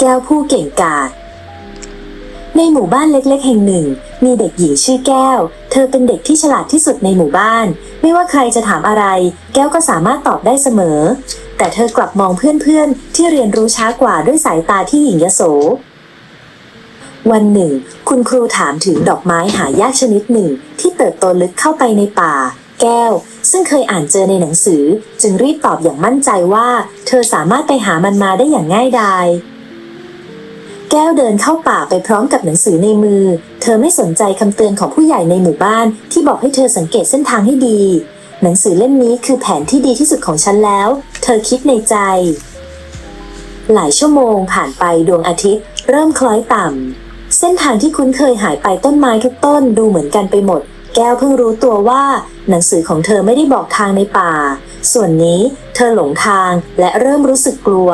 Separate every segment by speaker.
Speaker 1: แก้วผู้เก่งกาจในหมู่บ้านเล็กๆ แห่งหนึ่ง มีเด็กหญิงชื่อแก้ว เธอเป็นเด็กที่ฉลาดที่สุดในหมู่บ้าน ไม่ว่าใครจะถามอะไร แก้วก็สามารถตอบได้เสมอ แต่เธอกลับมองเพื่อนๆ ที่เรียนรู้ช้ากว่าด้วยสายตาที่หยิ่งยโส วันหนึ่ง คุณครูถามถึงดอกไม้หายากชนิดหนึ่งที่เติบโตลึกเข้าไปในป่า แก้ว ซึ่งเคยอ่านเจอในหนังสือ จึงรีบตอบอย่างมั่นใจว่า เธอสามารถไปหามันมาได้อย่างง่ายดายแก้วเดินเข้าป่าไปพร้อมกับหนังสือในมือ เธอไม่สนใจคำเตือนของผู้ใหญ่ในหมู่บ้านที่บอกให้เธอสังเกตเส้นทางให้ดี หนังสือเล่มนี้คือแผนที่ดีที่สุดของฉันแล้ว เธอคิดในใจ หลายชั่วโมงผ่านไปดวงอาทิตย์ เริ่มคล้อยต่ำเส้นทางที่คุ้นเคยหายไปต้นไม้ทุกต้นดูเหมือนกันไปหมด แก้วเพิ่งรู้ตัวว่าหนังสือของเธอไม่ได้บอกทางในป่า ส่วนนี้เธอหลงทางและเริ่มรู้สึกกลัว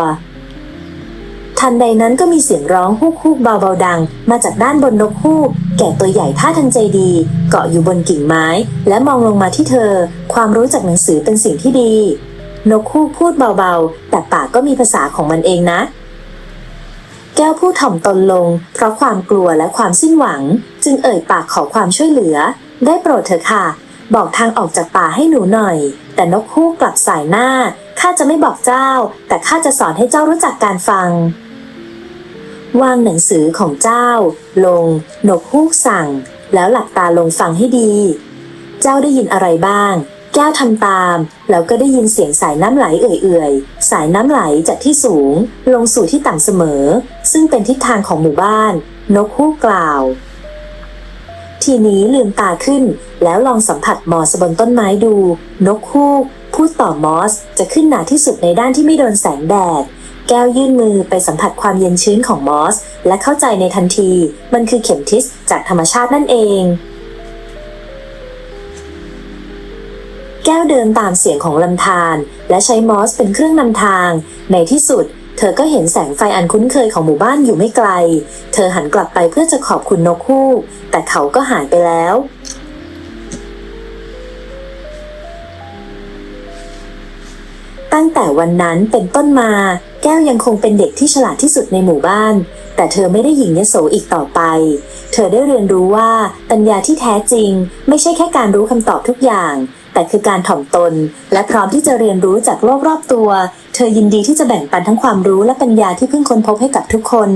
Speaker 1: ทันใดนั้นก็มีเสียงร้องฮูกฮูกเบาๆดัง มาจากด้านบนนกฮูก แก่ตัวใหญ่ท่าทางใจดี เกาะอยู่บนกิ่งไม้ และมองลงมาที่เธอ ความรู้จากหนังสือเป็นสิ่งที่ดี นกฮูกพูดเบาๆ แต่ปากก็มีภาษาของมันเองนะแก้วผู้ถ่อมตนลง เพราะความกลัวและความสิ้นหวัง จึงเอ่ยปากขอความช่วยเหลือ ได้โปรดเถอะค่ะ บอกทางออกจากป่าให้หนูหน่อย แต่นกฮูกกลับสายหน้า ข้าจะไม่บอกเจ้า แต่ข้าจะสอนให้เจ้ารู้จักการฟัง วางหนังสือของเจ้า ลง นกฮูกสั่ง แล้วหลับตาลงฟังให้ดี เจ้าได้ยินอะไรบ้าง แก้วทำตาม แล้วก็ได้ยินเสียงสายน้ำไหลเอื่อยๆ สายน้ำไหลจากที่สูง ลงสู่ที่ต่ำเสมอ ซึ่งเป็นทิศทางของหมู่บ้าน นกฮูกกล่าว ทีนี้ลืมตาขึ้น แล้วลองสัมผัสมอสบนต้นไม้ดู นกฮูก พูดต่อมอส จะขึ้นหนาที่สุดในด้านที่ไม่โดนแสงแดด แก้วยื่นมือไปสัมผัสความเย็นชื้นของมอส และเข้าใจในทันที มันคือเข็มทิศจากธรรมชาตินั่นเอง แก้วเดินตามเสียงของลำธารและใช้มอสเป็นเครื่องนำทาง ในที่สุด เธอก็เห็นแสงไฟอันคุ้นเคยของหมู่บ้านอยู่ไม่ไกล เธอหันกลับไปเพื่อจะขอบคุณนกฮูกแต่เขาก็หายไปแล้ว ตั้งแต่วันนั้นเป็นต้นมา แก้วยังคงเป็นเด็กที่ฉลาดที่สุดในหมู่บ้าน แต่เธอไม่ได้หญิงยโสอีกต่อไป เธอได้เรียนรู้ว่าปัญญาที่แท้จริง ไม่ใช่แค่การรู้คำตอบทุกอย่าง แต่คือการถ่อมตน และพร้อมที่จะเรียนรู้จากโลกรอบตัว เธอยินดีที่จะแบ่งปันทั้งความรู้และปัญญาที่เพิ่งค้นพบให้กับทุกคน